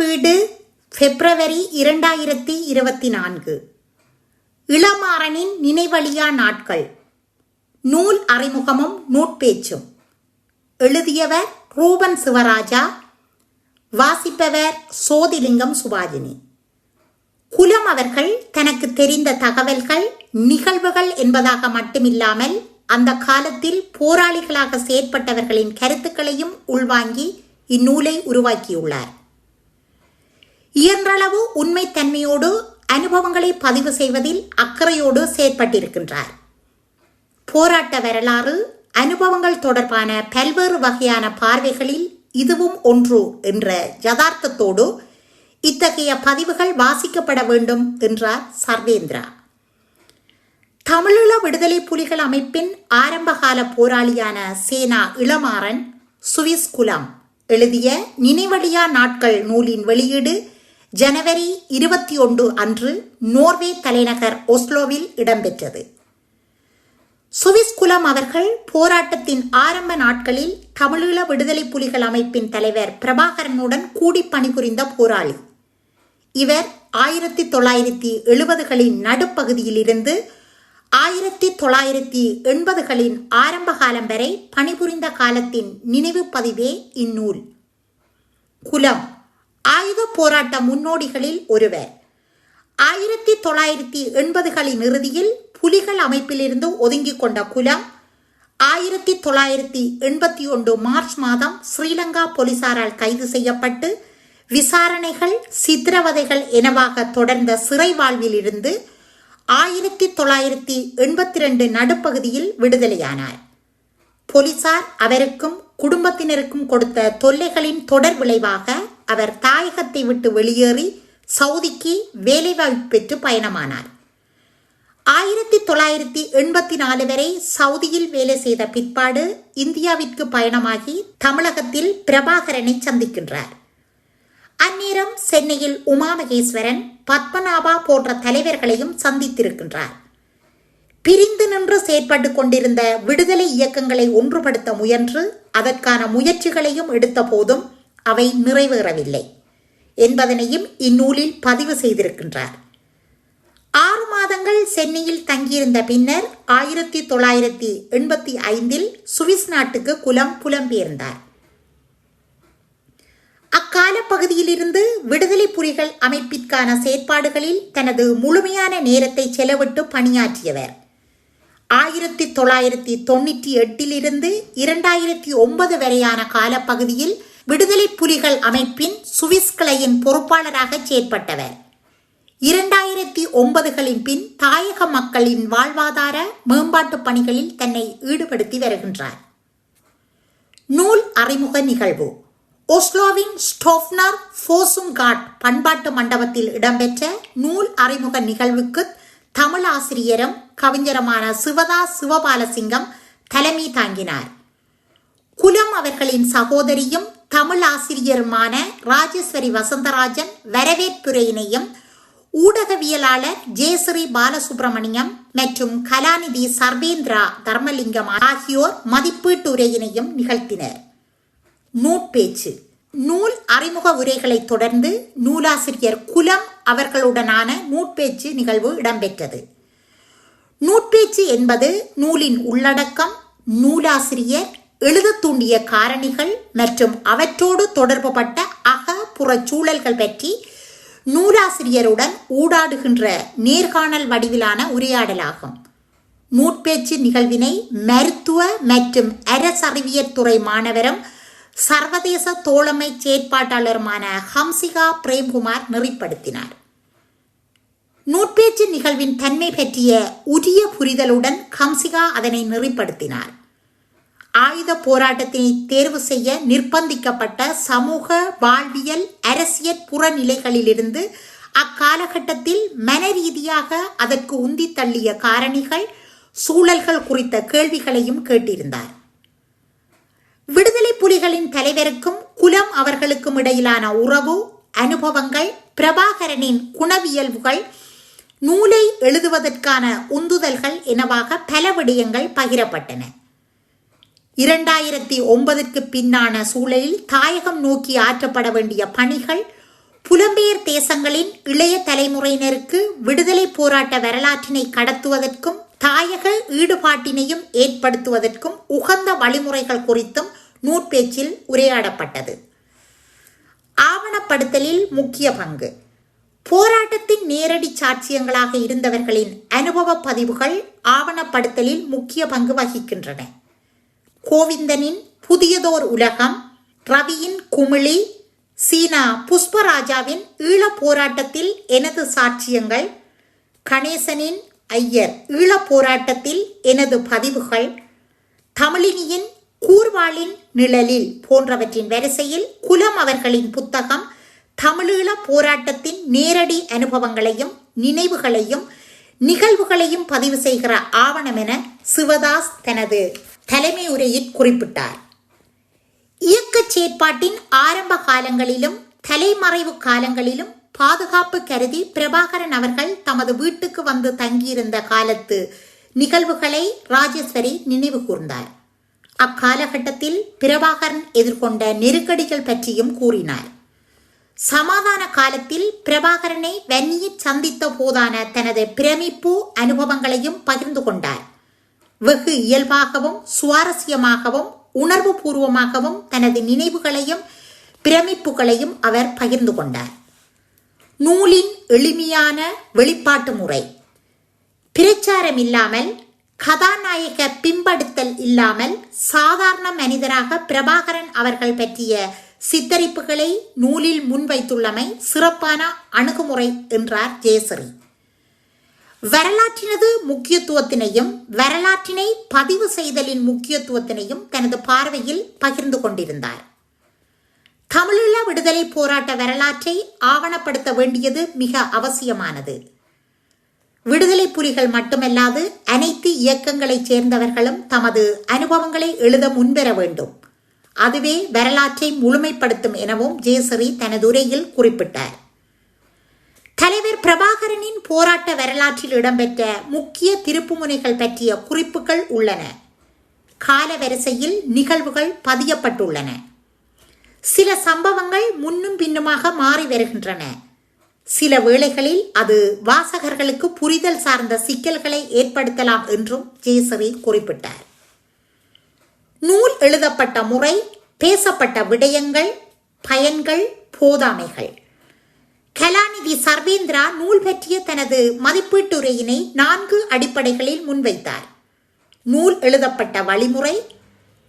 வீடு பிப்ரவரி இரண்டாயிரத்தி இருபத்தி நான்கு. இளமாறனின் நினைவழியா நாட்கள். நூல் அறிமுகமும் நூற்பேச்சும் எழுதியவர் ரூபன் சிவராஜா வாசிப்பவர் சோதிலிங்கம் சுபாஜினி. குலம் அவர்கள் தனக்கு தெரிந்த தகவல்கள் நிகழ்வுகள் என்பதாக மட்டுமில்லாமல் அந்த காலத்தில் போராளிகளாக செயற்பட்டவர்களின் கருத்துக்களையும் உள்வாங்கி இந்நூலை உருவாக்கியுள்ளார். இயன்றளவு உண்மைத்தன்மையோடு அனுபவங்களை பதிவு செய்வதில் அக்கறையோடு செயற்பட்டிருக்கின்றார். போராட்ட வரலாறு அனுபவங்கள் தொடர்பான பல்வேறு வகையான பார்வைகளில் இதுவும் ஒன்று என்ற யதார்த்தத்தோடு இத்தகைய பதிவுகள் வாசிக்கப்பட வேண்டும் என்றார் சர்வேந்திரா. தமிழீழ விடுதலை புலிகள் அமைப்பின் ஆரம்பகால போராளியான சேனா இளமாறன் சுவிஸ் குலம் எழுதிய நினைவழியா நாட்கள் நூலின் வெளியீடு ஜனவரி இருபத்தி ஒன்று அன்று நோர்வே தலைநகர் ஒஸ்லோவில் இடம்பெற்றது. சுவிஸ் குலம் அவர்கள் போராட்டத்தின் ஆரம்ப நாட்களில் தமிழீழ விடுதலை புலிகள் அமைப்பின் தலைவர் பிரபாகரனுடன் கூடி பணிபுரிந்த போராளி. இவர் ஆயிரத்தி தொள்ளாயிரத்தி எழுபதுகளின் நடுப்பகுதியிலிருந்து ஆயிரத்தி தொள்ளாயிரத்தி எண்பதுகளின் ஆரம்ப காலம் வரை பணிபுரிந்த காலத்தின் நினைவு பதிவே இந்நூல். குலம் ஆயுத போராட்ட முன்னோடிகளில் ஒருவர். ஆயிரத்தி தொள்ளாயிரத்தி எண்பதுகளின் இறுதியில் புலிகள் அமைப்பிலிருந்து ஒதுங்கிக் கொண்ட குலம் ஆயிரத்தி தொள்ளாயிரத்தி எண்பத்தி ஒன்று மார்ச் மாதம் ஸ்ரீலங்கா போலீசாரால் கைது செய்யப்பட்டு விசாரணைகள் சித்திரவதைகள் எனவாக தொடர்ந்த சிறை வாழ்வில் இருந்து ஆயிரத்தி தொள்ளாயிரத்தி எண்பத்தி ரெண்டு நடுப்பகுதியில் விடுதலையானார். போலீசார் அவருக்கும் குடும்பத்தினருக்கும் கொடுத்த தொல்லைகளின் தொடர் விளைவாக அவர் தாயகத்தை விட்டு வெளியேறி சவுதிக்கு வேலைவாய்ப்பு பெற்று பயணமானார். ஆயிரத்தி தொள்ளாயிரத்தி எண்பத்தி நாலு வரை சவுதியில் வேலை செய்த பிற்பாடு இந்தியாவிற்கு பயணமாகி தமிழகத்தில் பிரபாகரனை சந்திக்கின்றார். அந்நேரம் சென்னையில் உமா மகேஸ்வரன் பத்மநாபா போன்ற தலைவர்களையும் சந்தித்திருக்கின்றார். பிரிந்து நின்று செயற்பட்டு கொண்டிருந்த விடுதலை இயக்கங்களை ஒன்றுபடுத்த முயன்று அதற்கான முயற்சிகளையும் எடுத்த போதும் அவை நிறைவேறவில்லை என்பதனையும் இந்நூலில் பதிவு செய்திருக்கின்றார். ஆறு மாதங்கள் சென்னையில் தங்கியிருந்த பின்னர் ஆயிரத்தி தொள்ளாயிரத்தி எண்பத்தி ஐந்தில் சுவிஸ் நாட்டுக்கு குலம் புலம்பெயர்ந்தார். அக்கால பகுதியிலிருந்து விடுதலை புலிகள் அமைப்பிற்கான செயற்பாடுகளில் தனது முழுமையான நேரத்தை செலவிட்டு பணியாற்றியவர். ஆயிரத்தி தொள்ளாயிரத்தி தொண்ணூற்றி எட்டிலிருந்து இரண்டாயிரத்தி ஒன்பது வரையான காலப்பகுதியில் விடுதலை புலிகள் அமைப்பின் சுவிஸ் கிளையின் பொறுப்பாளராக செயற்பட்டவர். இரண்டாயிரத்தி ஒன்பதுகளின் பின் தாயக மக்களின் வாழ்வாதார மேம்பாட்டு பணிகளில் தன்னை ஈடுபடுத்தி வருகின்றார். நூல் அறிமுக நிகழ்வு. ஒஸ்லோவின் ஸ்டோஃப்னர் ஃபோசுங்காட் பண்பாட்டு மண்டபத்தில் இடம்பெற்ற நூல் அறிமுக நிகழ்வுக்கு தமிழ் ஆசிரியரும் கவிஞருமான சிவதா சிவபாலசிங்கம் தலைமை தாங்கினார். குலம் அவர்களின் சகோதரியும் தமிழ் ஆசிரியருமான ராஜேஸ்வரி வசந்தராஜன் வரவேற்புரையினையும் ஊடகவியலாளர் ஜெயஸ்ரீ பாலசுப்ரமணியம் மற்றும் கலாநிதி சர்வேந்திரா தர்மலிங்கம் ஆகியோர் மதிப்பீட்டு உரையினையும் நிகழ்த்தினர். நூற்பேச்சு. நூல் அறிமுக உரைகளைத் தொடர்ந்து நூலாசிரியர் குலம் அவர்களுடனான நூற்பேச்சு நிகழ்வு இடம்பெற்றது. நூற்பேச்சு என்பது நூலின் உள்ளடக்கம் நூலாசிரியர் எழுத தூண்டிய காரணிகள் மற்றும் அவற்றோடு தொடர்புபட்ட அக புற சூழல்கள் பற்றி நூலாசிரியருடன் ஊடாடுகின்ற நேர்காணல் வடிவிலான உரையாடலாகும். நூற்பேச்சு நிகழ்வினை மருத்துவ மற்றும் அரசறிவியல் துறை மாணவரும் சர்வதேச தோழமை செயற்பாட்டாளருமான ஹம்சிகா பிரேம்குமார் நெறிப்படுத்தினார். நூற்பேச்சு நிகழ்வின் தன்மை பற்றிய உரிய புரிதலுடன் ஹம்சிகா அதனை நெறிப்படுத்தினார். ஆயுத போராட்டத்தினை தேர்வு செய்ய நிர்பந்திக்கப்பட்ட சமூக வாழ்வியல் அரசியல் புறநிலைகளிலிருந்து அக்காலகட்டத்தில் மன ரீதியாக அதற்கு உந்தி தள்ளிய காரணிகள் சூழல்கள் குறித்த கேள்விகளையும் கேட்டிருந்தார். விடுதலை புலிகளின் தலைவருக்கும் குலம் அவர்களுக்கும் இடையிலான உறவு அனுபவங்கள் பிரபாகரனின் குணவியல்புகள் நூலை எழுதுவதற்கான உந்துதல்கள் எனவாக பல விடயங்கள் பகிரப்பட்டன. இரண்டாயிரத்தி ஒன்பதற்கு பின்னான சூழலில் தாயகம் நோக்கி ஆற்றப்பட வேண்டிய பணிகள் புலம்பெயர் தேசங்களின் இளைய தலைமுறையினருக்கு விடுதலை போராட்ட வரலாற்றினை கடத்துவதற்கும் தாயக ஈடுபாட்டினையும் ஏற்படுத்துவதற்கும் உகந்த வழிமுறைகள் குறித்தும் நூற்பேச்சில் உரையாடப்பட்டது. ஆவணப்படுத்தலில் முக்கிய பங்கு. போராட்டத்தின் நேரடி சாட்சியங்களாக இருந்தவர்களின் அனுபவ பதிவுகள் ஆவணப்படுத்தலில் முக்கிய பங்கு வகிக்கின்றன. கோவிந்தனின் புதியதோர் உலகம் ரவியின் குமிழி சீனா புஷ்பராஜாவின் ஈழப் போராட்டத்தில் எனது சாட்சியங்கள் கணேசனின் ஐயர் ஈழப் போராட்டத்தில் எனது பதிவுகள் தமிழினியின் கூர்வாளின் நிழலில் போன்றவற்றின் வரிசையில் குலம் அவர்களின் புத்தகம் தமிழீழ போராட்டத்தின் நேரடி அனுபவங்களையும் நினைவுகளையும் நிகழ்வுகளையும் பதிவு செய்கிற ஆவணம் என சிவதாஸ் தனது தலைமை உரையில் குறிப்பிட்டார். இயக்கச் செயற்பாட்டின் ஆரம்ப காலங்களிலும் தலைமறைவு காலங்களிலும் பாதுகாப்பு கருதி பிரபாகரன் அவர்கள் தமது வீட்டுக்கு வந்து தங்கியிருந்த காலத்து நிகழ்வுகளை ராஜேஸ்வரி நினைவு கூர்ந்தார். அக்காலகட்டத்தில் பிரபாகரன் எதிர்கொண்ட நெருக்கடிகள் பற்றியும் கூறினார். சமாதான காலத்தில் பிரபாகரனை வன்னியில் சந்தித்த போதான தனது பிரமிப்பு அனுபவங்களையும் பகிர்ந்து கொண்டார். வெகு இயல்பாகவும் சுவாரஸ்யமாகவும் உணர்வு பூர்வமாகவும் தனது நினைவுகளையும் பிரமிப்புகளையும் அவர் பகிர்ந்து கொண்டார். நூலின் எளிமையான வெளிப்பாட்டு முறை. பிரச்சாரம் இல்லாமல் கதாநாயக பிம்படுத்தல் இல்லாமல் சாதாரண மனிதராக பிரபாகரன் அவர்கள் பற்றிய சித்தரிப்புகளை நூலில் முன்வைத்துள்ளமை சிறப்பான அணுகுமுறை என்றார் ஜெயஸ்ரீ வரலாற்றினது முக்கியத்துவத்தினையும் வரலாற்றினை பதிவு செய்தலின் முக்கியத்துவத்தினையும் தனது பார்வையில் பகிர்ந்து கொண்டிருந்தார். தமிழீழ விடுதலை போராட்ட வரலாற்றை ஆவணப்படுத்த வேண்டியது மிக அவசியமானது. விடுதலை புலிகள் மட்டுமல்லாது அனைத்து இயக்கங்களைச் சேர்ந்தவர்களும் தமது அனுபவங்களை எழுத முன்வர வேண்டும். அதுவே வரலாற்றை முழுமைப்படுத்தும் எனவும் ஜெயசரி தனது உரையில் குறிப்பிட்டார். தலைவர் பிரபாகரனின் போராட்ட வரலாற்றில் இடம்பெற்ற முக்கிய திருப்புமுனைகள் பற்றிய குறிப்புகள் உள்ளன. கால வரிசையில் நிகழ்வுகள் பதியப்பட்டுள்ளன. சில சம்பவங்கள் முன்னும் பின்னுமாக மாறி வருகின்றன. சில வேளைகளில் அது வாசகர்களுக்கு புரிதல் சார்ந்த சிக்கல்களை ஏற்படுத்தலாம் என்றும் ஜேசவி குறிப்பிட்டார். நூல் எழுதப்பட்ட முறை பேசப்பட்ட விடயங்கள் பயன்கள் போதாமைகள். கலாநிதி சர்வேந்திரா நூல் பற்றிய தனது மதிப்பீட்டுரையினை நான்கு அடிப்படைகளில் முன்வைத்தார். நூல் எழுதப்பட்ட வழிமுறை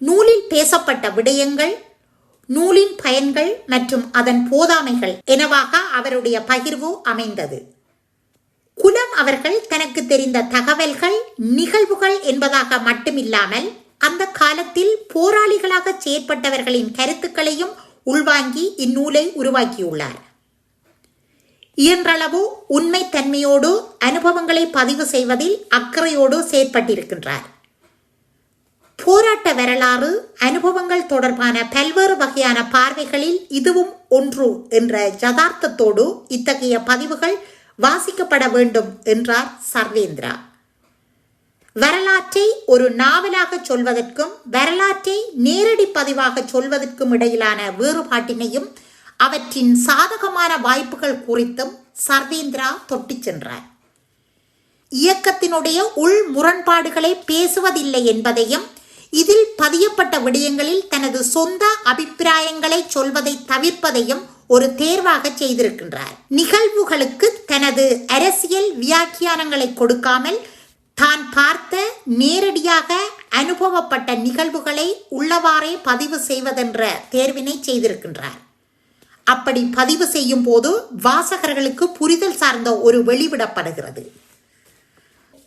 நூலில் பேசப்பட்ட விடயங்கள் நூலின் பயன்கள் மற்றும் அதன் போதாமைகள் எனவாக அவருடைய பகிர்வு அமைந்தது. குலம் அவர்கள் தனக்கு தெரிந்த தகவல்கள் நிகழ்வுகள் என்பதாக மட்டுமில்லாமல் அந்த காலத்தில் போராளிகளாக செயற்பட்டவர்களின் கருத்துக்களையும் உள்வாங்கி இந்நூலை உருவாக்கியுள்ளார். இயன்றளவு உண்மைத்தன்மையோடு அனுபவங்களை பதிவு செய்வதில் அக்கறையோடு செயற்பட்டிருக்கின்றார். போராட்ட வரலாறு அனுபவங்கள் தொடர்பான பல்வேறு வகையான பார்வைகளில் இதுவும் ஒன்று என்ற யதார்த்தத்தோடு இத்தகைய பதிவுகள் வாசிக்கப்பட வேண்டும் என்றார் சர்வேந்திரா. வரலாற்றை ஒரு நாவலாக சொல்வதற்கும் வரலாற்றை நேரடி பதிவாக சொல்வதற்கும் இடையிலான வேறுபாட்டினையும் அவற்றின் சாதகமான வாய்ப்புகள் குறித்தும் சர்வேந்திரா தொட்டிச் சென்றார். இயக்கத்தினுடைய உள் முரண்பாடுகளை பேசுவதில்லை என்பதையும் இதில் பதியப்பட்ட விடயங்களில் தனது சொந்த அபிப்பிராயங்களை சொல்வதை தவிர்ப்பதையும் ஒரு தேர்வாக செய்திருக்கின்றார். நிகழ்வுகளுக்கு தனது அரசியல் வியாக்கியானங்களை கொடுக்காமல் தான் பார்த்த நேரடியாக அனுபவப்பட்ட நிகழ்வுகளை உள்ளவாறே பதிவு செய்வதென்ற தேர்வினை செய்திருக்கின்றார். அப்படி பதிவு செய்யும் போது வாசகர்களுக்கு புரிதல் சார்ந்த ஒரு வெளிவிடப்படுகிறது.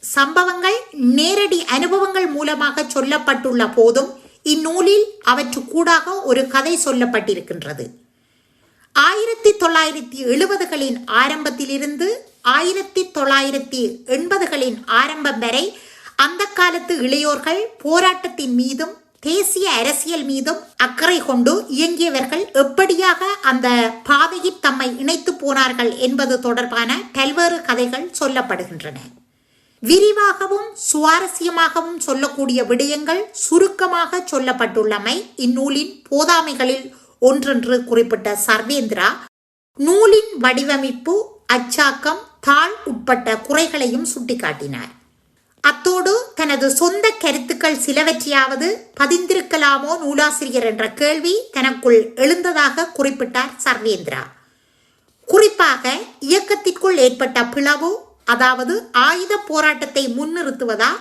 சம்பவங்கள் நேரடி அனுபவங்கள் மூலமாக சொல்லப்பட்டுள்ள போதும் இந்நூலில் அவற்றுக்கூடாக ஒரு கதை சொல்லப்பட்டிருக்கின்றது. ஆயிரத்தி தொள்ளாயிரத்தி எழுபதுகளின் ஆரம்பத்திலிருந்து ஆயிரத்தி தொள்ளாயிரத்தி எண்பதுகளின் ஆரம்பம் வரை அந்த காலத்து இளையோர்கள் போராட்டத்தின் மீதும் தேசிய அரசியல் மீதும் அக்கறை கொண்டு இயங்கியவர்கள் எப்படியாக அந்த பாதையில் தம்மை இணைத்து போனார்கள் என்பது தொடர்பான பல்வேறு கதைகள் சொல்லப்படுகின்றன. விரிவாகவும் சுவாரஸ்யமாகவும் சொல்லக்கூடிய விடயங்கள் சுருக்கமாக சொல்லப்பட்டுள்ளமை இந்நூலின் போதாமைகளில் ஒன்றென்று குறிப்பிட்ட சர்வேந்திரா நூலின் வடிவமைப்பு அச்சாக்கம் தாள் உட்பட்ட குறைகளையும் சுட்டிக்காட்டினார். அத்தோடு தனது சொந்த கருத்துக்கள் சிலவற்றையாவது பதிந்திருக்கலாமோ நூலாசிரியர் என்ற கேள்வி தனக்குள் எழுந்ததாக குறிப்பிட்டார் சர்வேந்திரா. குறிப்பாக இயக்கத்திற்குள் ஏற்பட்ட பிளவு அதாவது ஆயுத போராட்டத்தை முன்னிறுத்துவதா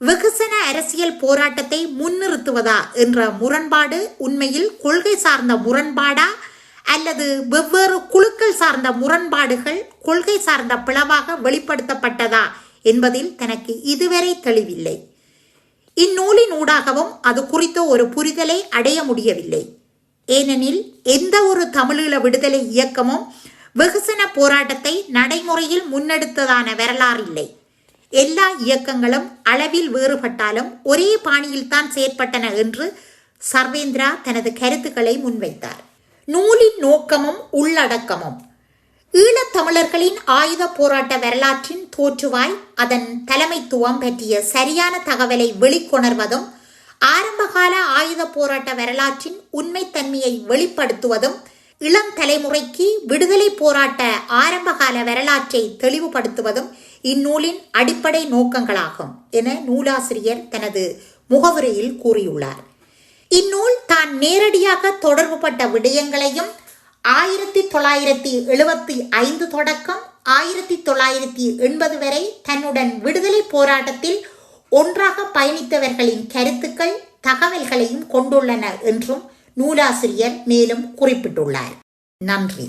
வெகுசன அரசியல் போராட்டத்தை முன்னிறுத்துவதா என்ற முரண்பாடு உண்மையில் கொள்கை சார்ந்த முரண்பாடா அல்லது வெவ்வேறு குழுக்கள் சார்ந்த முரண்பாடுகள் கொள்கை சார்ந்த பிளவாக வெளிப்படுத்தப்பட்டதா என்பதில் தனக்கு இதுவரை தெளிவில்லை. இந்நூலின் ஊடாகவும் அது குறித்த ஒரு புரிதலை அடைய முடியவில்லை. ஏனெனில் எந்த ஒரு தமிழீழ விடுதலை இயக்கமும் வெகுசன போராட்டத்தை நடைமுறையில் முன்னெடுத்ததான வரலாறு இல்லை. எல்லா இயக்கங்களும் அளவில் வேறுபட்டாலும் ஒரே பாணியில் தான் செயற்பட்டன என்று சர்வேந்திரா தனது கருத்துக்களை முன்வைத்தார். நூலின் நோக்கமும் உள்ளடக்கமும் ஈழத்தமிழர்களின் ஆயுத போராட்ட வரலாற்றின் தோற்றுவாய் அதன் தலைமைத்துவம் பற்றிய சரியான தகவலை வெளிக்கொணர்வதும் ஆரம்பகால ஆயுத போராட்ட வரலாற்றின் உண்மைத்தன்மையை வெளிப்படுத்துவதும் இளம் தலைமுறைக்கு விடுதலை போராட்ட ஆரம்பகால வரலாற்றை தெளிவுபடுத்துவதும் இந்நூலின் அடிப்படை நோக்கங்களாகும் என நூலாசிரியர் தனது முகவுரையில் கூறியுள்ளார். இந்நூல் தான் நேரடியாக தொடர்புபட்ட விடயங்களையும் ஆயிரத்தி தொள்ளாயிரத்தி எழுபத்தி ஐந்து தொடக்கம் ஆயிரத்தி தொள்ளாயிரத்தி எண்பது வரை தன்னுடன் விடுதலை போராட்டத்தில் ஒன்றாக பயணித்தவர்களின் கருத்துக்கள் தகவல்களையும் கொண்டுள்ளன என்றும் நூலாசிரியர் மேலும் குறிப்பிட்டுள்ளார். நன்றி.